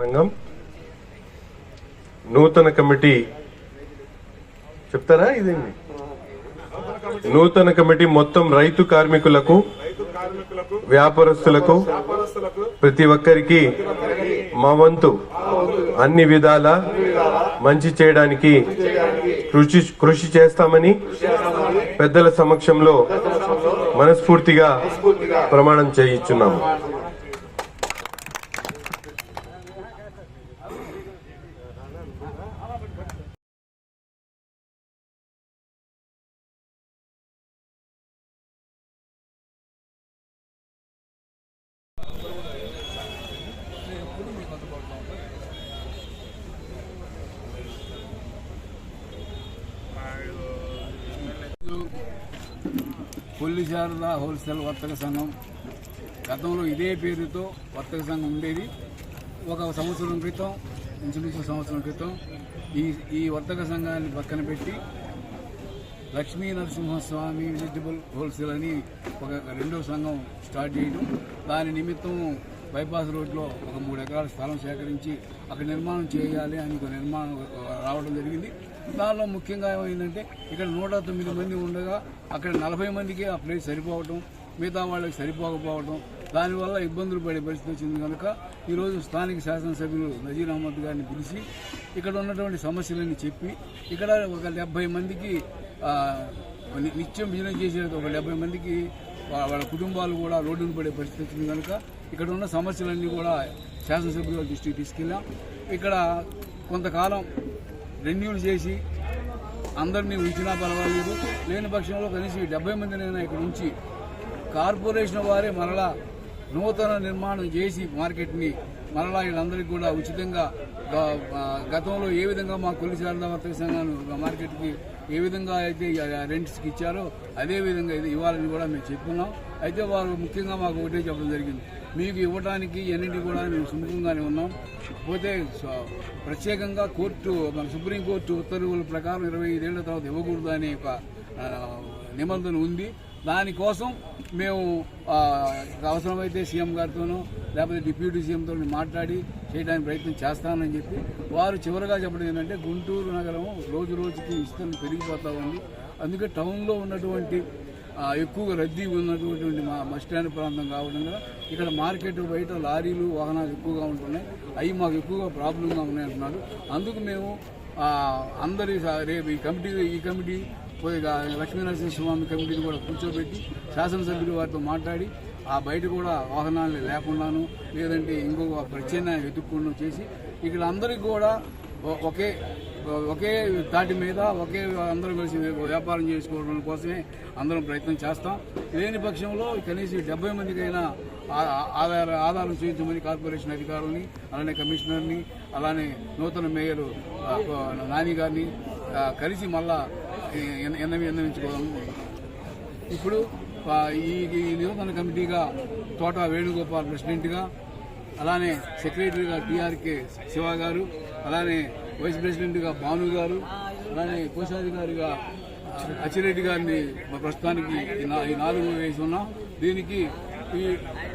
సంఘం. నూతన కమిటీ. చెప్తారా ఇదేంటి నూతన కమిటీ మొత్తం రైతు కార్మికులకు వ్యాపారస్తులకు వ్యాపారస్తులకు ప్రతి ఒక్కరికి మా వంతు అన్ని విధాల మంచి చేయడానికి కృషి కృషి చేస్తామని పెద్దల సమక్షంలో మనస్ఫూర్తిగా ప్రమాణం చేయించున్నాము కొల్లి శారద హోల్సేల్ వర్తక సంఘం. గతంలో ఇదే పేరుతో వర్తక సంఘం ఉండేది. ఒక సంవత్సరం క్రితం ఇంచుమించు సంవత్సరం క్రితం ఈ ఈ వర్తక సంఘాన్ని పక్కన పెట్టి లక్ష్మీ నరసింహస్వామి వెజిటబుల్ హోల్సేల్ అని ఒక రెండో సంఘం స్టార్ట్ చేయడం. దాని నిమిత్తం బైపాస్ రోడ్లో ఒక మూడు ఎకరాల స్థలం సేకరించి అక్కడ నిర్మాణం చేయాలి అని ఒక నిర్మాణం రావడం జరిగింది. దానిలో ముఖ్యంగా ఏమైందంటే ఇక్కడ నూట తొమ్మిది మంది ఉండగా అక్కడ నలభై మందికి ఆ ప్లేస్ సరిపోవటం మిగతా వాళ్ళకి సరిపోకపోవడం దానివల్ల ఇబ్బందులు పడే పరిస్థితి వచ్చింది కనుక ఈరోజు స్థానిక శాసనసభ్యులు నజీర్ అహ్మద్ గారిని పిలిచి ఇక్కడ ఉన్నటువంటి సమస్యలన్నీ చెప్పి ఇక్కడ ఒక డెబ్బై మందికి నిత్యం బిజినెస్ చేసే ఒక డెబ్బై మందికి వాళ్ళ కుటుంబాలు కూడా రోడ్డును పడే పరిస్థితి వచ్చింది కనుక ఇక్కడ ఉన్న సమస్యలన్నీ కూడా శాసనసభ్యుల దృష్టికి తీసుకెళ్ళాం. ఇక్కడ కొంతకాలం రెన్యూల్ చేసి అందరినీ ఉంచినా పర్వాలేదు. లేని పక్షంలో కనీసం ఈ డెబ్బై మందినైనా ఇక్కడ ఉంచి కార్పొరేషన్ వారే మరలా నూతన నిర్మాణం చేసి మార్కెట్ని మరలా వీళ్ళందరికీ కూడా ఉచితంగా గ- గతంలో ఏ విధంగా మా కొల్లి శారదా వర్తక సంఘాలు మార్కెట్కి ఏ విధంగా అయితే రెంట్స్కి ఇచ్చారో అదే విధంగా ఇది ఇవ్వాలని కూడా మేము చెప్పుకున్నాం. అయితే వారు ముఖ్యంగా మాకు ఒకటే చెప్పడం జరిగింది. మీకు ఇవ్వడానికి ఎన్నింటి కూడా మేము సుముఖంగానే ఉన్నాం. పోతే ప్రత్యేకంగా కోర్టు మన సుప్రీంకోర్టు ఉత్తర్వుల ప్రకారం ఇరవై ఐదేళ్ళ తర్వాత ఇవ్వకూడదు అనే ఒక నిబంధన ఉంది. దానికోసం మేము అవసరమైతే సీఎం గారితోనూ లేకపోతే డిప్యూటీ సీఎంతో మాట్లాడి చేయడానికి ప్రయత్నం చేస్తానని చెప్పి వారు చివరిగా చెప్పడం ఏంటంటే గుంటూరు నగరం రోజు రోజుకి విస్తరణ పెరిగిపోతా ఉంది. అందుకే టౌన్లో ఉన్నటువంటి ఎక్కువగా రద్దీ ఉన్నటువంటి మా బస్ స్టాండ్ ప్రాంతం కావడం వల్ల ఇక్కడ మార్కెట్ బయట లారీలు వాహనాలు ఎక్కువగా ఉంటున్నాయి. అవి మాకు ఎక్కువగా ప్రాబ్లంగా ఉన్నాయి అంటున్నారు. అందుకు మేము అందరి రేపు ఈ కమిటీ ఈ కమిటీ పోయిగా లక్ష్మీనరసింహ స్వామి కమిటీని కూడా కూర్చోబెట్టి శాసనసభ్యులు వారితో మాట్లాడి ఆ బయట కూడా వాహనాలు లేకుండాను లేదంటే ఇంకొక ప్రత్యేక వెతుక్కుండా చేసి ఇక్కడ అందరికీ కూడా ఒకే ఒకే దాటి మీద ఒకే అందరం కలిసి వ్యాపారం చేసుకోవడం కోసమే అందరం ప్రయత్నం చేస్తాం. లేని పక్షంలో కనీసం డెబ్బై మందికైనా ఆధార ఆధారం చేయించమని కార్పొరేషన్ అధికారులని అలానే కమిషనర్ని అలానే నూతన మేయర్ నాని గారిని కలిసి మళ్ళా ఎన్నవి ఎన్నవించుకోవడం. ఇప్పుడు ఈ నూతన కమిటీగా తోట వేణుగోపాల్ ప్రెసిడెంట్గా అలానే సెక్రటరీగా టీఆర్కే శివ గారు అలానే వైస్ ప్రెసిడెంట్గా భాను గారు అలానే కోశాధికారిగా అచ్చిరెడ్డి గారిని ప్రస్తుతానికి ఈ నాలుగు వేసి ఉన్నాం దీనికి ఈ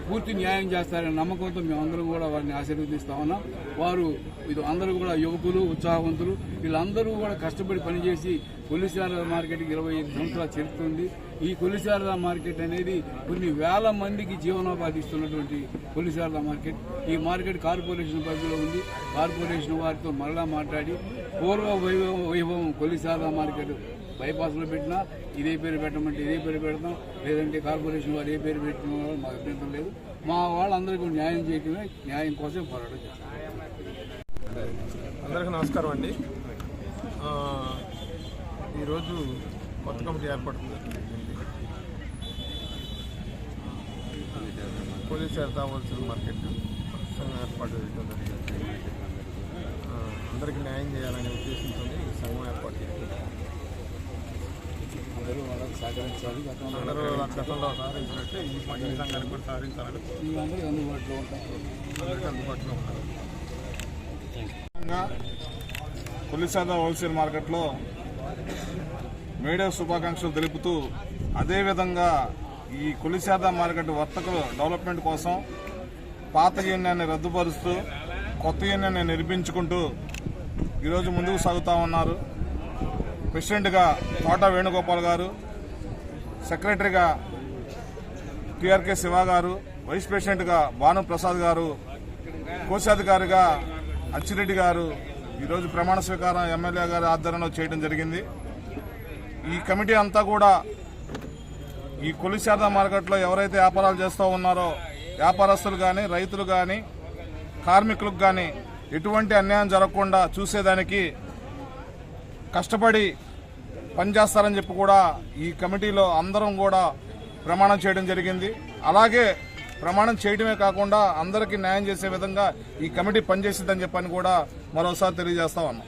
పూర్తి న్యాయం చేస్తారనే నమ్మకంతో మేమందరం కూడా వారిని ఆశీర్వదిస్తా ఉన్నాం. వారు ఇది అందరూ కూడా యువకులు ఉత్సాహవంతులు వీళ్ళందరూ కూడా కష్టపడి పనిచేసి కొల్లిశారద మార్కెట్కి ఇరవై ఐదు సంవత్సరాలు చరిత్ర ఉంది. ఈ కొల్లిశారద మార్కెట్ అనేది కొన్ని వేల మందికి జీవనోపాధి ఇస్తున్నటువంటి కొల్లిశారద మార్కెట్. ఈ మార్కెట్ కార్పొరేషన్ పరిధిలో ఉంది. కార్పొరేషన్ వారితో మరలా మాట్లాడి పూర్వ వైభవం వైభవం కొల్లిశారద మార్కెట్ బైపాస్లో పెట్టినా ఇదే పేరు పెట్టమంటే ఇదే పేరు పెడతాం. లేదంటే కార్పొరేషన్ వారు ఏ పేరు పెట్టిన వాళ్ళు మాకు అభ్యంతరం లేదు. మా వాళ్ళందరికీ న్యాయం చేయటమే న్యాయం కోసం పోరాటం చేస్తాం అందరికీ నమస్కారం అండి. ఈరోజు కొత్త కమిటీ ఏర్పడుతుంది. పోలీస్ శారదా మార్కెట్ సంఘం ఏర్పాటు చేయడం జరిగింది. అందరికీ న్యాయం చేయాలనే ఉద్దేశంతో సంఘం ఏర్పాటు చేస్తుంది అందరూ వాళ్ళకి సహకరించాలి. గతంలో ఈ సంఘానికి కూడా అందుబాటులో అందుబాటులో ఉన్నారు. పులిసాద హోల్సేల్ మార్కెట్లో మేడే శుభాకాంక్షలు తెలుపుతూ అదేవిధంగా ఈ కులిశాద మార్కెట్ వర్తకుల డెవలప్మెంట్ కోసం పాత యూనియన్ని రద్దుపరుస్తూ కొత్త యూనియన్ నిర్మించుకుంటూ ఈరోజు ముందుకు సాగుతూ ఉన్నారు. ప్రెసిడెంట్గా తోట వేణుగోపాల్ గారు సెక్రటరీగా టిఆర్కే శివ గారు వైస్ ప్రెసిడెంట్గా భాను ప్రసాద్ గారు కోశాధికారిగా అచ్చిరెడ్డి గారు ఈరోజు ప్రమాణ స్వీకారం ఎమ్మెల్యే గారి ఆధ్వర్యంలో చేయడం జరిగింది. ఈ కమిటీ అంతా కూడా ఈ కొలిశారద మార్కెట్లో ఎవరైతే వ్యాపారాలు చేస్తూ ఉన్నారో వ్యాపారస్తులు కానీ రైతులు కానీ కార్మికులకు కానీ ఎటువంటి అన్యాయం జరగకుండా చూసేదానికి కష్టపడి పనిచేస్తారని చెప్పి కూడా ఈ కమిటీలో అందరం కూడా ప్రమాణం చేయడం జరిగింది. అలాగే ప్రమాణం చేయడమే కాకుండా అందరికీ న్యాయం చేసే విధంగా ఈ కమిటీ పనిచేసిందని చెప్పని కూడా మరోసారి తెలియజేస్తా ఉన్నాం.